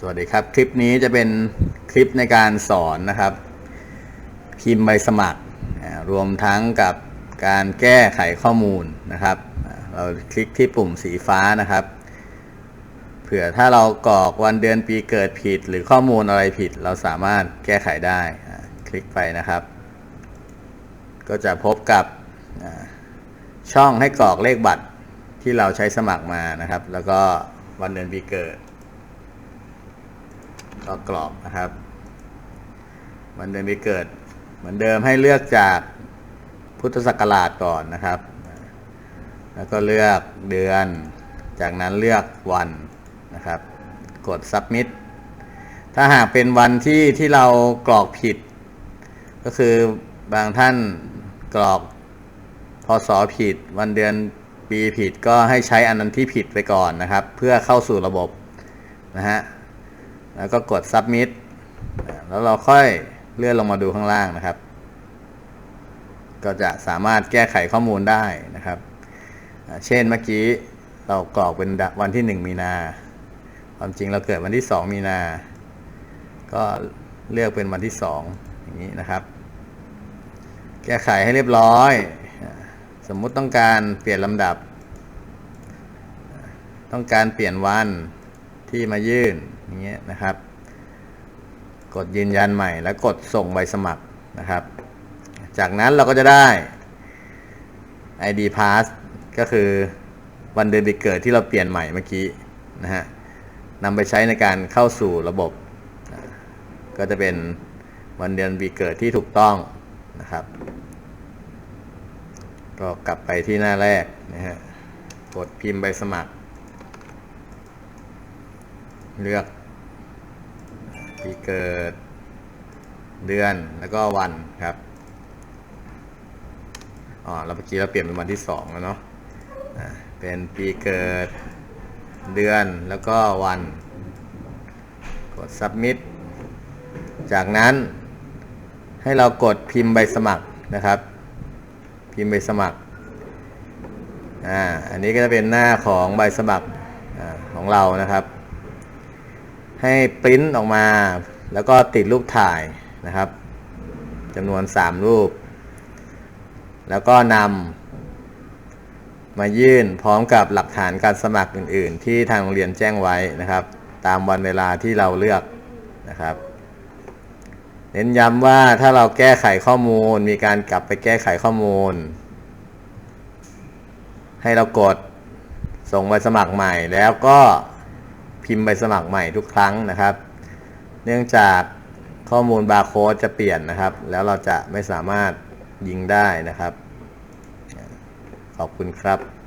สวัสดีครับ คลิปนี้จะเป็นคลิปในการสอนนะครับ พิมพ์ใบสมัคร รวมทั้งกับการแก้ไขข้อมูลนะครับ เราคลิกที่ปุ่มสีฟ้านะครับ เผื่อถ้าเรากรอกวันเดือนปีเกิดผิด หรือข้อมูลอะไรผิด เราสามารถแก้ไขได้ คลิกไปนะครับ ก็จะพบกับช่องให้กรอกเลขบัตรที่เราใช้สมัครมานะครับ แล้วก็วันเดือนปีเกิด ก็กรอกนะครับวันเดือนปีเกิด เหมือนเดิมให้เลือกจากพุทธศักราชก่อนนะครับ แล้วก็เลือกเดือน จากนั้นเลือกวันนะครับ กด submit ถ้าหากเป็นวันที่ที่เรากรอกผิด ก็คือบางท่านกรอกพศผิด วันเดือนปีผิดก็ให้ใช้อันนั้นที่ผิดไปก่อนนะครับ เพื่อเข้าสู่ระบบนะฮะ แล้วก็กด submit แล้วเราค่อยเลื่อนลงมาดูข้างล่างนะครับ ก็จะสามารถแก้ไขข้อมูลได้นะครับ เช่นเมื่อกี้เรากรอกเป็นวันที่ 1 มีนา ความจริงเราเกิดวันที่ 2 มีนา ก็เลือกเป็นวันที่ 2 อย่างนี้นะครับ แก้ไขให้เรียบร้อย สมมุติต้องการเปลี่ยนลำดับ ต้องการเปลี่ยนวัน ที่มายื่นอย่างเงี้ยนะครับ กดยืนยันใหม่ แล้วกดส่งใบสมัครนะครับ จากนั้นเราก็จะได้ ID pass ก็คือวันเดือนปีเกิดที่เราเปลี่ยนใหม่เมื่อกี้นะฮะนำไปใช้ในการเข้าสู่ระบบ ก็จะเป็นวันเดือนปีเกิดที่ถูกต้องนะครับ ก็กลับไปที่หน้าแรกนะฮะกดพิมพ์ใบสมัคร เลือกปีเกิดเดือนแล้วก็วันครับอ๋อแล้วเมื่อกี้เราเปลี่ยนเป็นวันที่สองแล้วเนาะเป็นปีเกิดเดือนแล้วก็วัน กด submit จากนั้นให้เรากดพิมพ์ใบสมัครนะครับ พิมพ์ใบสมัครอ่าอันนี้ก็จะเป็นหน้าของใบสมัครอของเรานะครับ ให้ปริ้นออกมา แล้วก็ติดรูปถ่ายนะครับจำนวน 3 รูป แล้วก็นำมายื่นพร้อมกับหลักฐานการสมัครอื่น ๆ ที่ทางโรงเรียนแจ้งไว้นะครับ ตามวันเวลาที่เราเลือกนะครับ เน้นย้ำว่าถ้าเราแก้ไขข้อมูล มีการกลับไปแก้ไขข้อมูล ให้เรากดส่งใบสมัครใหม่แล้วก็ พิมพ์ใบสมัครใหม่ทุกครั้งนะครับ เนื่องจากข้อมูลบาร์โค้ดจะเปลี่ยนนะครับ แล้วเราจะไม่สามารถยิงได้นะครับ ขอบคุณครับ